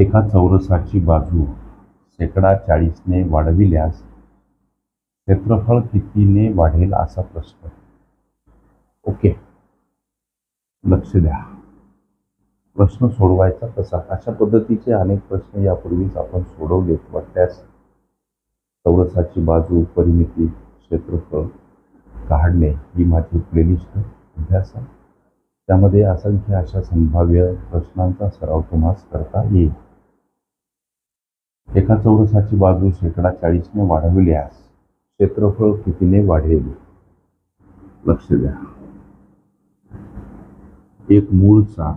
एका चौरसाची बाजू शेकडा चाळीसने वाढविल्यास क्षेत्रफळ कितीने वाढेल असा प्रश्न. ओके. लक्ष द्या. प्रश्न सोडवायचा कसा? अशा पद्धतीचे अनेक प्रश्न यापूर्वीच आपण सोडवलेत. वाटल्यास चौरसाची बाजू परिमिती क्षेत्रफळ काढणे ही माझी प्लेलिस्ट अभ्यास त्यामध्ये असंख्य अशा संभाव्य प्रश्नांचा सराव तुम्हाला करता येईल. एका चौरसाची बाजू शेकडा चाळीसने वाढविल्यास क्षेत्रफळ कितीने वाढेल? लक्ष द्या. एक मूळचा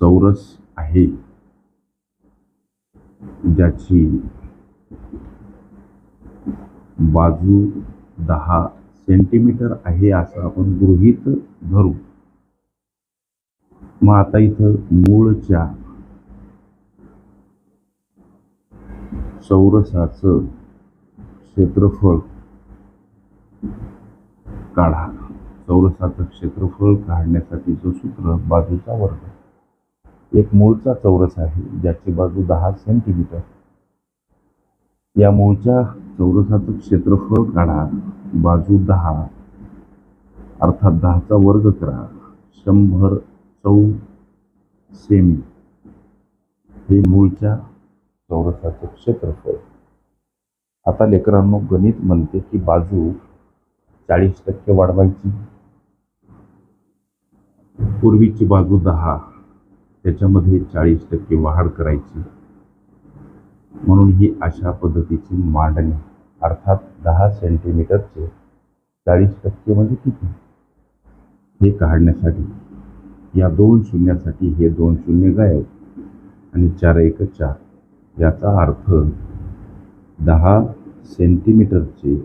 चौरस आहे ज्याची बाजू दहा सेंटीमीटर आहे असं आपण गृहीत धरू. मग आता इथं मूळच्या चौरसाचं क्षेत्रफळ काढा. चौरसाचं क्षेत्रफळ काढण्यासाठीचं सूत्र बाजूचा वर्ग एक मूळचा चौरस आहे ज्याची बाजू दहा सेंटीमीटर या मूळच्या चौरसाचं क्षेत्रफळ काढा बाजू दहा अर्थात दहाचा वर्ग करा शंभर चौ सेमी. हे मूळच्या चौरसाचं क्षेत्रफळ. आता लेकरांनो गणित म्हणते की बाजू चाळीस टक्के वाढवायची. पूर्वीची बाजू दहा त्याच्यामध्ये चाळीस टक्के वाढ करायची. म्हणून ही अशा पद्धतीची मांडणी. अर्थात दहा सेंटीमीटरचे चाळीस टक्के म्हणजे किती? हे काढण्यासाठी या दोन शून्यासाठी हे दोन शून्य गायब आणि चार एक चार. याचा अर्थ दहा सेंटीमीटरचे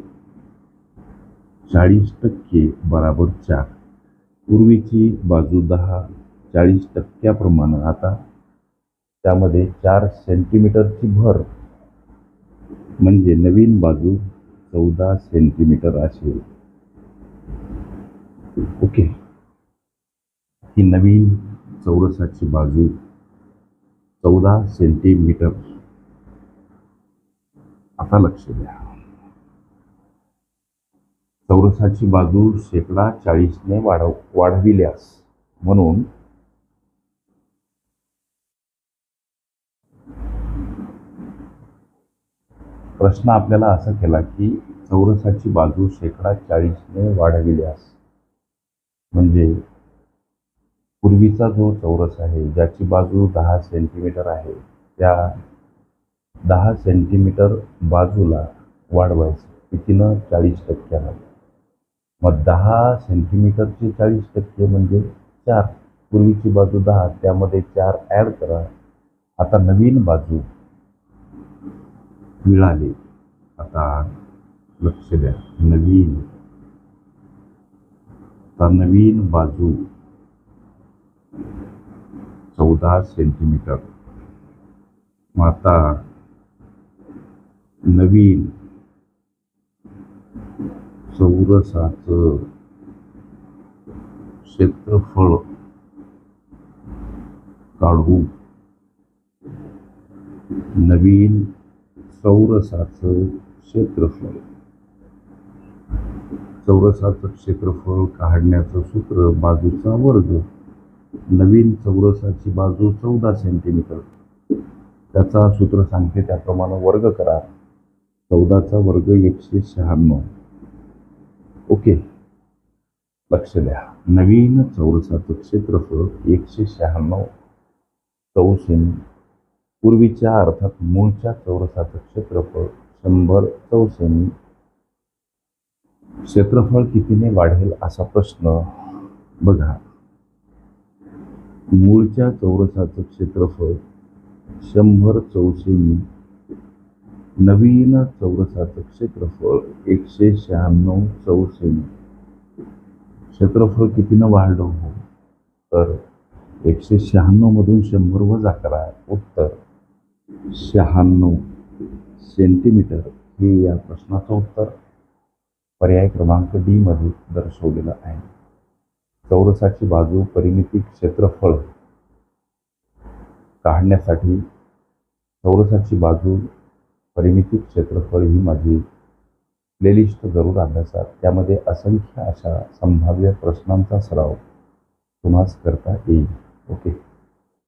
चाळीस टक्के बराबर चार. पूर्वीची बाजू दहा चाळीस टक्क्याप्रमाणे आता त्यामध्ये चार सेंटीमीटरची भर. म्हणजे नवीन बाजू चौदा सेंटीमीटर असेल. ओके. ही नवीन चौरसाची बाजू चौदा सेंटीमीटर आता लक्ष द्या. चौरसाची बाजू शेकडा चाळीसने वाढव वाढविल्यास म्हणून प्रश्न आपल्याला असा केला की चौरसाची बाजू शेकडा चाळीसने वाढविल्यास म्हणजे पूर्वीचा जो चौरस आहे ज्याची बाजू दहा सेंटीमीटर आहे त्या दहा सेंटीमीटर बाजूला वाढवायचं. कितीनं? चाळीस टक्क्यानं मग दहा सेंटीमीटरचे चाळीस टक्के म्हणजे चार. पूर्वीची बाजू दहा त्यामध्ये चार ॲड करा. आता नवीन बाजू मिळाली. आता लक्ष द्या. नवीन. आता नवीन बाजू चौदा सेंटीमीटर. मग आता नवीन चौरसाचं क्षेत्रफळ काढू. नवीन चौरसाचं क्षेत्रफळ. चौरसाचं क्षेत्रफळ काढण्याचं सूत्र बाजूचा वर्ग. नवीन चौरसाची बाजू चौदा सेंटीमीटर त्याचा सूत्र सांगते त्याप्रमाणे वर्ग करा. चौदाचा वर्ग एकशे शहाण्णव. ओके. लक्ष द्या. नवीन चौरसाचं क्षेत्रफळ एकशे शहाण्णव. चौसेमी पूर्वीच्या अर्थात मूळच्या चौरसाचं क्षेत्रफळ शंभर चौसेमी क्षेत्रफळ कितीने वाढेल असा प्रश्न बघा. मूळच्या चौरसाचं क्षेत्रफळ शंभर चौसेमी नवीन चौरसाचं क्षेत्रफळ एकशे शहाण्णव चौसेमी क्षेत्रफळ कितीनं वाढलं हो? तर एकशे शहाण्णवमधून शंभर वजा करा उत्तर शहाण्णव सेंटीमीटर. हे या प्रश्नाचं उत्तर पर्याय क्रमांक डीमध्ये दर्शवलेलं आहे. चौरसाची बाजू परिमिती क्षेत्रफळ काढण्यासाठी चौरसाची बाजू परिमिती क्षेत्रफळ ही माझी प्लेलिस्ट जरूर अभ्यासा त्यामध्ये असंख्य अशा संभाव्य प्रश्नांचा सराव तुम्हास करता येईल. ओके